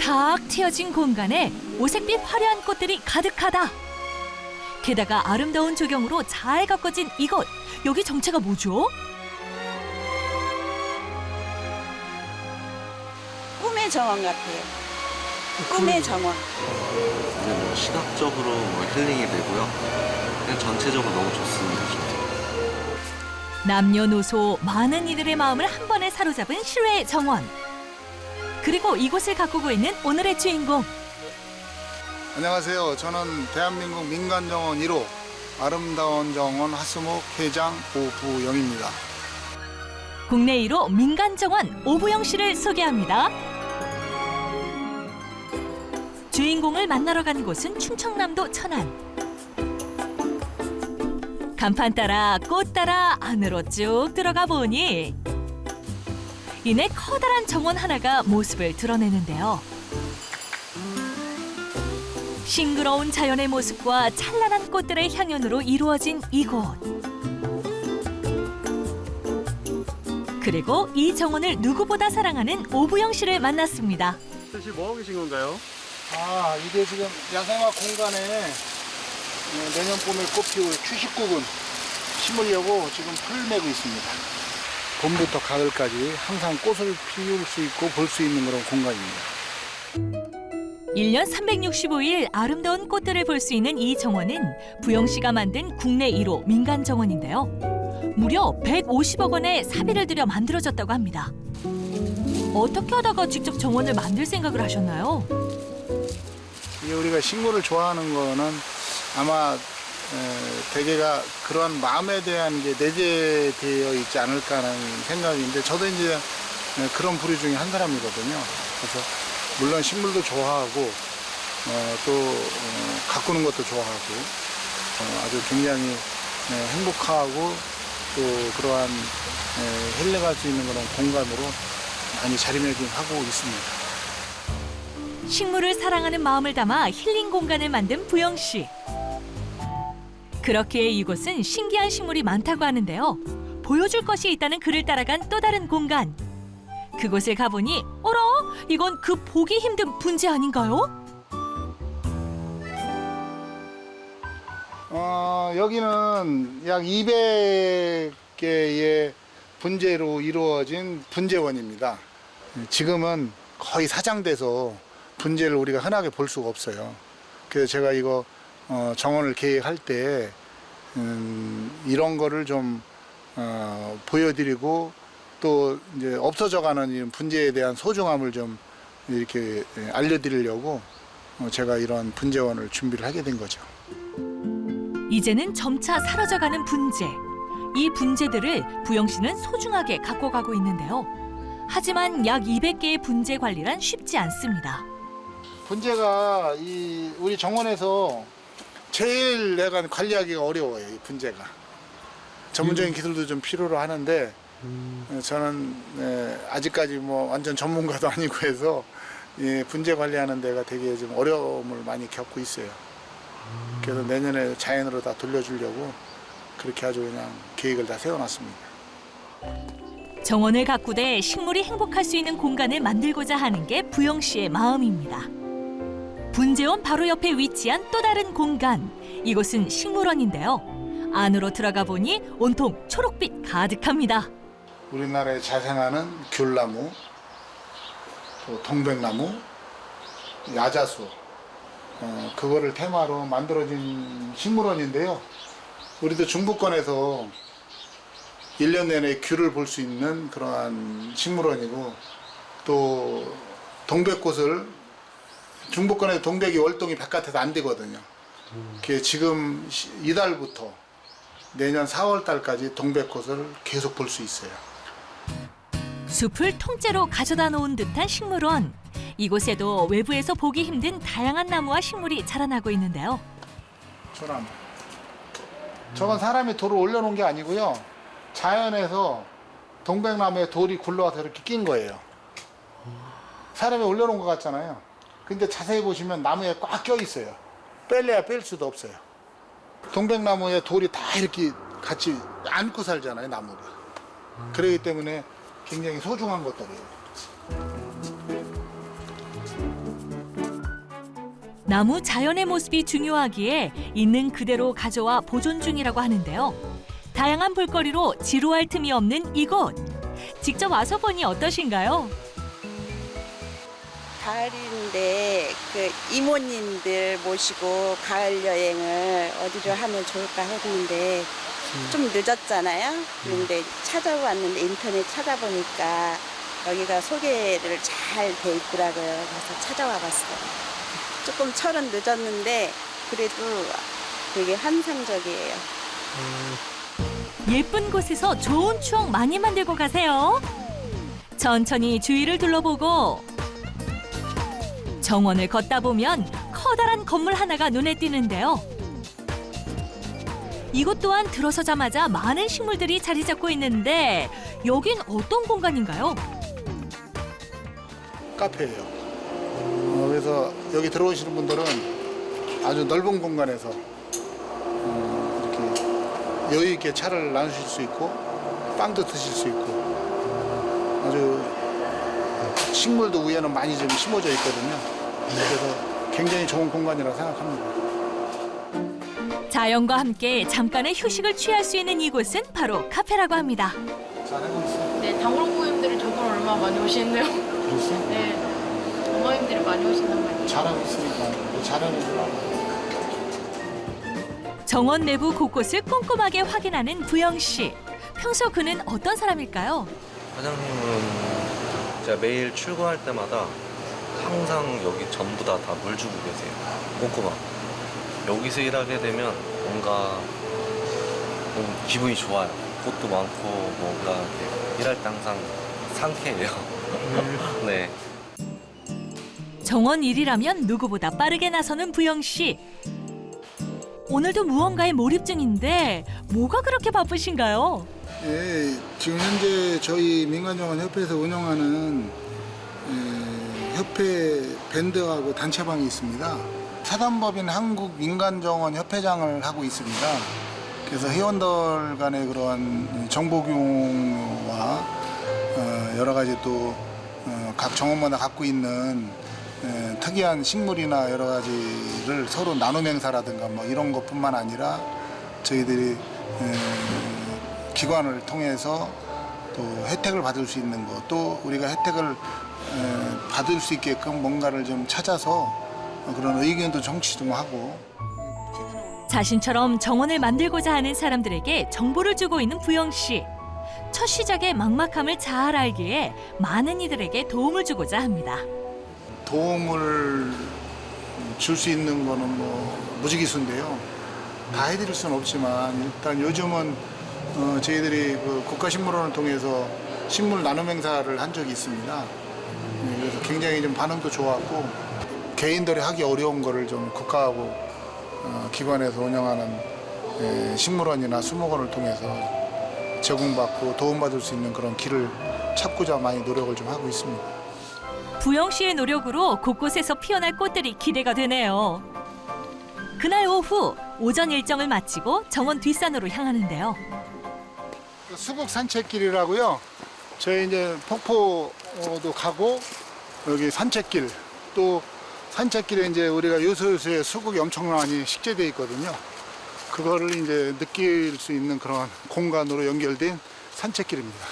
탁 트여진 공간에 오색빛 화려한 꽃들이 가득하다. 게다가 아름다운 조경으로 잘 가꿔진 이곳. 여기 정체가 뭐죠? 꿈의 정원 같아요. 꿈의 정원. 이제 뭐 시각적으로 뭐 힐링이 되고요. 그냥 전체적으로 너무 좋습니다. 진짜. 남녀노소 많은 이들의 마음을 한 번에 사로잡은 실외 정원. 그리고 이곳을 가꾸고 있는 오늘의 주인공. 안녕하세요. 저는 대한민국 민간정원 1호 아름다운 정원 하스목 회장 오부영입니다. 국내 1호 민간 정원 오부영 씨를 소개합니다. 주인공을 만나러 간 곳은 충청남도 천안. 간판 따라 꽃 따라 안으로 쭉 들어가 보니 이내 커다란 정원 하나가 모습을 드러내는데요. 싱그러운 자연의 모습과 찬란한 꽃들의 향연으로 이루어진 이곳. 그리고 이 정원을 누구보다 사랑하는 오부영 씨를 만났습니다. 지금 뭐 하고 계신 건가요? 아, 이게 지금 야생화 공간에 어, 내년 봄에 꽃피울 추식국은 심으려고 지금 풀 메고 있습니다. 봄부터 가을까지 항상 꽃을 피울 수 있고 볼 수 있는 그런 공간입니다. 1년 365일 아름다운 꽃들을 볼 수 있는 이 정원은 부영 씨가 만든 국내 1호 민간 정원인데요. 무려 150억 원의 사비를 들여 만들어졌다고 합니다. 어떻게 하다가 직접 정원을 만들 생각을 하셨나요? 이게 우리가 식물을 좋아하는 거는 아마 에, 대개가 그런 마음에 대한 게 내재되어 있지 않을까라는 생각인데 저도 이제 에, 그런 부류 중에 한 사람이거든요. 그래서 물론 식물도 좋아하고 어, 또 어, 가꾸는 것도 좋아하고 어, 아주 굉장히 에, 행복하고 또 그러한 에, 힐링할 수 있는 그런 공간으로 많이 자리매김하고 있습니다. 식물을 사랑하는 마음을 담아 힐링 공간을 만든 부영 씨. 그렇기에 이곳은 신기한 식물이 많다고 하는데요. 보여줄 것이 있다는 그를 따라간 또 다른 공간. 그곳을 가보니 어라? 이건 그 보기 힘든 분재 아닌가요? 어, 여기는 약 200개의 분재로 이루어진 분재원입니다. 지금은 거의 사장돼서 분재를 우리가 흔하게 볼 수가 없어요. 그래서 제가 이거 어, 정원을 계획할 때 음, 이런 거를 좀 어, 보여드리고 또 이제 없어져가는 이 분재에 대한 소중함을 좀 이렇게 예, 알려드리려고 어, 제가 이런 분재원을 준비를 하게 된 거죠. 이제는 점차 사라져가는 분재. 이 분재들을 부영 씨는 소중하게 갖고 가고 있는데요. 하지만 약 200개의 분재 관리란 쉽지 않습니다. 분재가 이 우리 정원에서 제일 내가 관리하기가 어려워요. 이 분재가 전문적인 기술도 좀 필요로 하는데 어, 저는 예, 아직까지 뭐 완전 전문가도 아니고 해서 이 분재 관리하는 데가 되게 좀 어려움을 많이 겪고 있어요. 그래서 내년에 자연으로 다 돌려주려고 그렇게 아주 그냥 계획을 다 세워놨습니다. 정원을 가꾸되 식물이 행복할 수 있는 공간을 만들고자 하는 게 부영 씨의 마음입니다. 분재원 바로 옆에 위치한 또 다른 공간. 이곳은 식물원인데요. 안으로 들어가 보니 온통 초록빛 가득합니다. 우리나라에 자생하는 귤나무, 또 동백나무, 야자수, 어, 그거를 테마로 만들어진 식물원인데요. 우리도 중부권에서 1년 내내 귤을 볼 수 있는 그러한 식물원이고 또 동백꽃을 중부권에 동백이 월동이 바깥에서 안 되거든요. 그게 지금 시- 이달부터 내년 4월 달까지 동백꽃을 계속 볼 수 있어요. 숲을 통째로 가져다 놓은 듯한 식물원. 이곳에도 외부에서 보기 힘든 다양한 나무와 식물이 자라나고 있는데요. 소나무. 저건 사람이 돌을 올려놓은 게 아니고요. 자연에서 동백나무에 돌이 굴러와서 이렇게 낀 거예요. 사람이 올려놓은 것 같잖아요. 근데 자세히 보시면 나무에 꽉 껴 있어요. 뺄래야 뺄 수도 없어요. 동백나무에 돌이 다 이렇게 같이 안고 살잖아요, 나무를. 그렇기 때문에 굉장히 소중한 것들이에요. 나무 자연의 모습이 중요하기에 있는 그대로 가져와 보존 중이라고 하는데요. 다양한 볼거리로 지루할 틈이 없는 이곳. 직접 와서 보니 어떠신가요? 가을인데 그 이모님들 모시고 가을 여행을 어디로 하면 좋을까 했는데 좀 늦었잖아요. 그런데 찾아왔는데 인터넷 찾아보니까 여기가 소개를 잘 돼 있더라고요. 그래서 찾아와 봤어요. 조금 철은 늦었는데 그래도 되게 환상적이에요. 예쁜 곳에서 좋은 추억 많이 만들고 가세요. 천천히 주위를 둘러보고 정원을 걷다 보면 커다란 건물 하나가 눈에 띄는데요. 이곳 또한 들어서자마자 많은 식물들이 자리 잡고 있는데 여긴 어떤 공간인가요? 카페예요. 어, 그래서 여기 들어오시는 분들은 아주 넓은 공간에서 어, 이렇게 여유 있게 차를 나누실 수 있고 빵도 드실 수 있고 아주 식물도 위에는 많이 좀 심어져 있거든요. 그래서 굉장히 좋은 공간이라고 생각합니다. 자연과 함께 잠깐의 휴식을 취할 수 있는 이곳은 바로 카페라고 합니다. 잘하고 있어요. 네, 당구부님들이 저번 얼마 많이 오시는데요. 그랬어? 네, 어머님들이 많이 오신단 말이에요. 잘하고 있으니까 잘하는 줄 알아. 정원 내부 곳곳을 꼼꼼하게 확인하는 부영 씨. 평소 그는 어떤 사람일까요? 사장님은 제가 매일 출근할 때마다 항상 여기 전부 다 다 물 주고 계세요. 꼼꼼하고. 여기서 일하게 되면 뭔가 너무 기분이 좋아요. 꽃도 많고 뭔가 이렇게 일할 때 항상 상쾌해요. 네. 정원 일이라면 누구보다 빠르게 나서는 부영 씨. 오늘도 무언가에 몰입 중인데 뭐가 그렇게 바쁘신가요? 예, 지금 현재 저희 민간정원 협회에서 운영하는 예, 협회 밴드하고 단체방이 있습니다. 사단법인 한국 민간정원 협회장을 하고 있습니다. 그래서 회원들 간의 그런 정보 어, 여러 가지 또 어, 각 정원마다 갖고 있는 예, 특이한 식물이나 여러 가지를 서로 나눔 행사라든가 뭐 이런 것뿐만 아니라 저희들이 예, 기관을 통해서 또 혜택을 받을 수 있는 것, 또 우리가 혜택을 에, 받을 수 있게끔 뭔가를 좀 찾아서 그런 의견도 정치 좀 하고 자신처럼 정원을 만들고자 하는 사람들에게 정보를 주고 있는 부영 씨. 첫 시작의 막막함을 잘 알기에 많은 이들에게 도움을 주고자 합니다. 도움을 줄 수 있는 거는 뭐 무지기수인데요. 다 해드릴 수는 없지만 일단 요즘은 어, 저희들이 그 국가식물원을 통해서 식물 나눔 행사를 한 적이 있습니다. 네, 그래서 굉장히 좀 반응도 좋았고 개인들이 하기 어려운 거를 좀 국가하고 어, 기관에서 운영하는 에, 식물원이나 수목원을 통해서 제공받고 도움받을 수 있는 그런 길을 찾고자 많이 노력을 좀 하고 있습니다. 부영 씨의 노력으로 곳곳에서 피어날 꽃들이 기대가 되네요. 그날 오후 오전 일정을 마치고 정원 뒷산으로 향하는데요. 수국 산책길이라고요. 저희 이제 폭포 도 가고 여기 산책길 또 산책길에 이제 우리가 요소요소에 수국이 엄청 많이 식재돼 있거든요. 그거를 이제 느낄 수 있는 그런 공간으로 연결된 산책길입니다.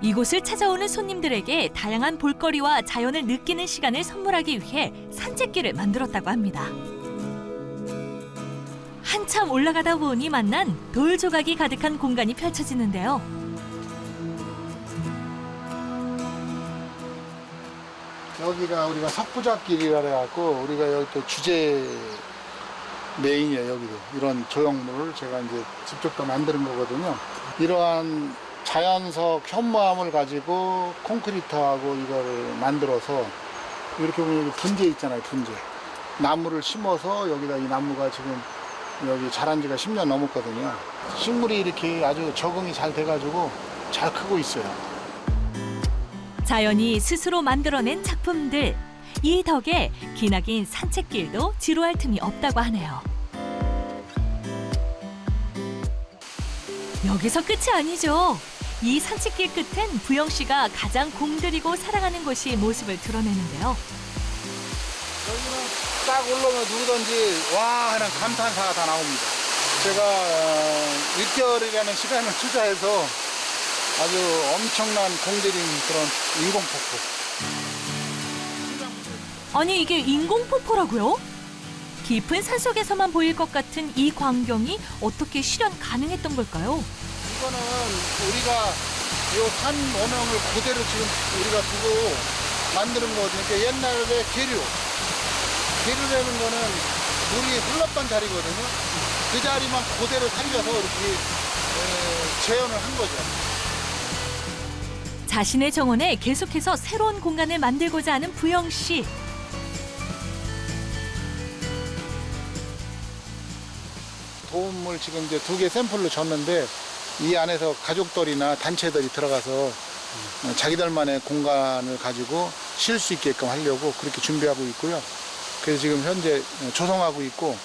이곳을 찾아오는 손님들에게 다양한 볼거리와 자연을 느끼는 시간을 선물하기 위해 산책길을 만들었다고 합니다. 한참 올라가다 보니 만난 돌 조각이 가득한 공간이 펼쳐지는데요. 여기가 우리가 석부작길이라 해갖고 우리가 여기 또 주제 메인이에요 여기도. 이런 조형물을 제가 이제 직접 다 만드는 거거든요. 이러한 자연석 현무암을 가지고 콘크리트하고 이거를 만들어서 이렇게 보면 여기 분재 있잖아요 분재. 나무를 심어서 여기다 이 나무가 지금 여기 자란 지가 10년 넘었거든요. 식물이 이렇게 아주 적응이 잘 돼가지고 잘 크고 있어요 자연이 스스로 만들어낸 작품들. 이 덕에 기나긴 산책길도 지루할 틈이 없다고 하네요. 여기서 끝이 아니죠. 이 산책길 끝엔 부영 씨가 가장 공들이고 사랑하는 곳이 모습을 드러내는데요. 여기는 딱 올라오면 누구든지 와 하는 감탄사가 다 나옵니다. 제가 어, 6개월이라는 시간을 투자해서 아주 엄청난 공들인 그런 인공폭포. 아니 이게 인공폭포라고요? 깊은 산속에서만 보일 것 같은 이 광경이 어떻게 실현 가능했던 걸까요? 이거는 우리가 요산 원형을 그대로 지금 우리가 두고 만드는 거거든요. 그러니까 옛날에 계류. 계류라는 거는 물이 흘렀던 자리거든요. 그 자리만 그대로 살려서 이렇게 에, 재현을 한 거죠. 자신의 정원에 계속해서 새로운 공간을 만들고자 하는 부영 씨. 도움을 지금 이제 두 개 샘플로 줬는데 이 안에서 가족들이나 단체들이 들어가서 어, 자기들만의 공간을 가지고 쉴 수 있게끔 하려고 그렇게 준비하고 있고요. 그래서 지금 현재 어, 조성하고 있고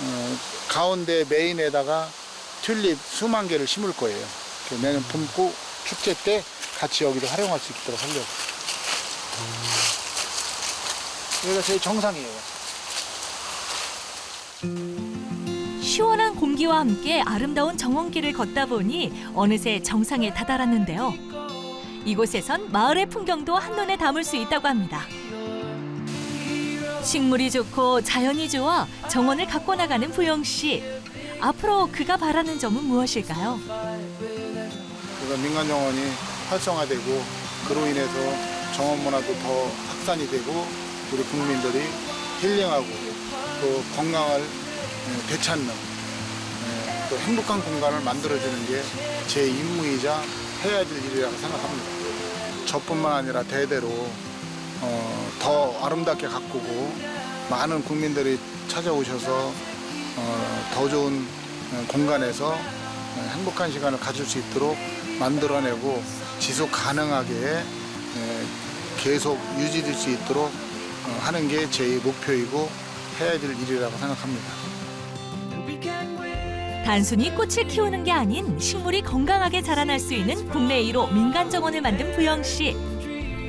어, 가운데 메인에다가 튤립 수만 개를 심을 거예요. 내년 봄고 축제 때 같이 여기도 활용할 수 있도록 하려고. 여기가 제일 정상이에요. 시원한 공기와 함께 아름다운 정원길을 걷다 보니 어느새 정상에 다다랐는데요. 이곳에선 마을의 풍경도 한눈에 담을 수 있다고 합니다. 식물이 좋고 자연이 좋아 정원을 갖고 나가는 부영 씨. 앞으로 그가 바라는 점은 무엇일까요? 민간 정원이 활성화되고 그로 인해서 정원 문화도 더 확산이 되고 우리 국민들이 힐링하고 또 건강을 예, 되찾는 예, 또 행복한 공간을 만들어주는 게 제 임무이자 해야 될 일이라고 생각합니다. 저뿐만 아니라 대대로 어, 더 아름답게 가꾸고 많은 국민들이 찾아오셔서 어, 더 좋은 어, 공간에서 어, 행복한 시간을 가질 수 있도록 만들어내고 지속 가능하게 에, 계속 유지될 수 있도록 어, 하는 게 제 목표이고 해야 될 일이라고 생각합니다. 단순히 꽃을 키우는 게 아닌 식물이 건강하게 자라날 수 있는 국내 1호 민간 정원을 만든 부영 씨.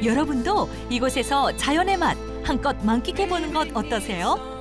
여러분도 이곳에서 자연의 맛 한껏 만끽해 보는 것 어떠세요?